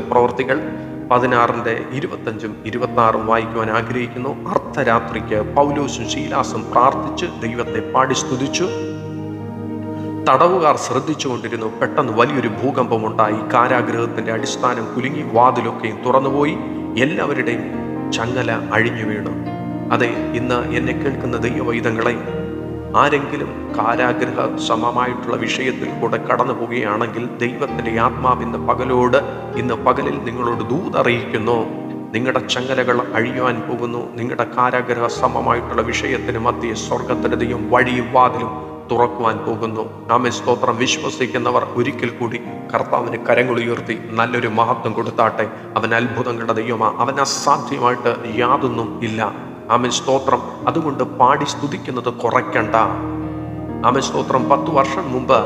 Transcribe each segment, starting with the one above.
പ്രവർത്തികൾ പതിനാറിന്റെ ഇരുപത്തഞ്ചും ഇരുപത്താറും വായിക്കുവാൻ ആഗ്രഹിക്കുന്നു. അർദ്ധരാത്രിക്ക് പൗലോസും ശീലാസും പ്രാർത്ഥിച്ച് ദൈവത്തെ പാടി സ്തുതിച്ചു തടവുകാർ ശ്രദ്ധിച്ചുകൊണ്ടിരുന്നു. പെട്ടെന്ന് വലിയൊരു ഭൂകമ്പം ഉണ്ടായി. കാരാഗ്രഹത്തിന്റെ അടിസ്ഥാനം കുലുങ്ങി വാതിലൊക്കെയും തുറന്നുപോയി. എല്ലാവരുടെയും ചങ്ങല അഴിഞ്ഞു വീണു അതെ ഇന്ന് എന്നെ കേൾക്കുന്ന ദൈവവൈതങ്ങളെ ആരെങ്കിലും കാരാഗ്രഹ സമമായിട്ടുള്ള വിഷയത്തിൽ കൂടെ കടന്നു പോവുകയാണെങ്കിൽ ദൈവത്തിന്റെ ആത്മാവിന്ന് പകലോട് ഇന്ന് പകലിൽ നിങ്ങളോട് ദൂതറിയിക്കുന്നു നിങ്ങളുടെ ചങ്ങലകൾ അഴിയുവാൻ പോകുന്നു. നിങ്ങളുടെ കാരാഗ്രഹ സമമായിട്ടുള്ള വിഷയത്തിന് മധ്യേ സ്വർഗത്തിന്റെ ദൈവം വഴിയും വാതിലും തുറക്കുവാൻ പോകുന്നു. ആമേ സ്തോത്രം. വിശ്വസിക്കുന്നവർ ഒരിക്കൽ കൂടി കർത്താവിന് കരങ്ങളുയർത്തി നല്ലൊരു മഹത്വം കൊടുത്താട്ടെ. അവൻ അത്ഭുതങ്ങളുടെ ദൈവമാ. അവൻ അസാധ്യമായിട്ട് യാതൊന്നും ഇല്ല. ആമൻ. സ്തോത്രം. അതുകൊണ്ട് പാടി സ്തുതിക്കുന്നത് കുറയ്ക്കണ്ട. ആമൻ. സ്തോത്രം. പത്തു വർഷം മുമ്പ്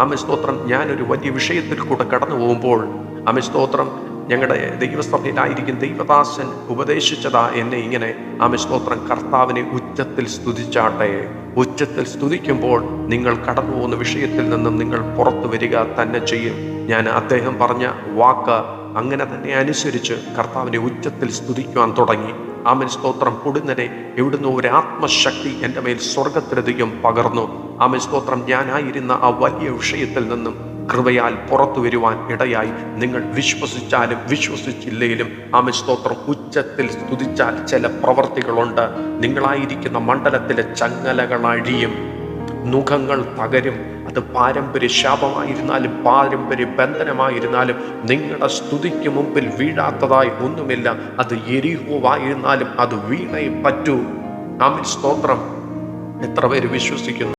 ആമൻ. സ്തോത്രം. ഞാനൊരു വലിയ വിഷയത്തിൽ കൂടെ കടന്നു പോകുമ്പോൾ ആമൻ. സ്തോത്രം. ഞങ്ങളുടെ ദൈവസഭയിലായിരിക്കും ദൈവദാസൻ ഉപദേശിച്ചതാ എന്നെ ഇങ്ങനെ ആമൻ. സ്തോത്രം. കർത്താവിനെ ഉച്ചത്തിൽ സ്തുതിച്ചാട്ടെ. ഉച്ചത്തിൽ സ്തുതിക്കുമ്പോൾ നിങ്ങൾ കടന്നു പോകുന്ന വിഷയത്തിൽ നിന്നും നിങ്ങൾ പുറത്തു വരിക തന്നെ ചെയ്യും. ഞാൻ അദ്ദേഹം പറഞ്ഞ വാക്ക് അങ്ങനെ തന്നെ അനുസരിച്ച് കർത്താവിനെ ഉച്ചത്തിൽ സ്തുതിക്കുവാൻ തുടങ്ങി. ആമൻ. സ്തോത്രം. പൊടുന്നനെ എവിടുന്ന് ഒരു ആത്മശക്തി എന്റെ മേൽ സ്വർഗത്തിലധികം പകർന്നു. ആമൻ. സ്തോത്രം. ഞാനായിരുന്ന ആ വലിയ വിഷയത്തിൽ നിന്നും കൃപയാൽ പുറത്തു വരുവാൻ ഇടയായി. നിങ്ങൾ വിശ്വസിച്ചാലും വിശ്വസിച്ചില്ലെങ്കിലും ആമൻ. സ്തോത്രം. ഉച്ചത്തിൽ സ്തുതിച്ചാൽ ചില പ്രവർത്തികളുണ്ട്. നിങ്ങളായിരിക്കുന്ന മണ്ഡലത്തിലെ ചങ്ങലകൾ അഴിയും മുഖങ്ങൾ തകരും അത് പാരമ്പര്യ ശാപമായിരുന്നാലും പാരമ്പര്യ ബന്ധനമായിരുന്നാലും നിങ്ങളുടെ സ്തുതിക്ക് മുമ്പിൽ വീഴാത്തതായി ഒന്നുമില്ല. അത് എരിഹുവായിരുന്നാലും അത് വീണേ പറ്റൂ. ആമിൻ. സ്തോത്രം. എത്ര പേര് വിശ്വസിക്കുന്നു?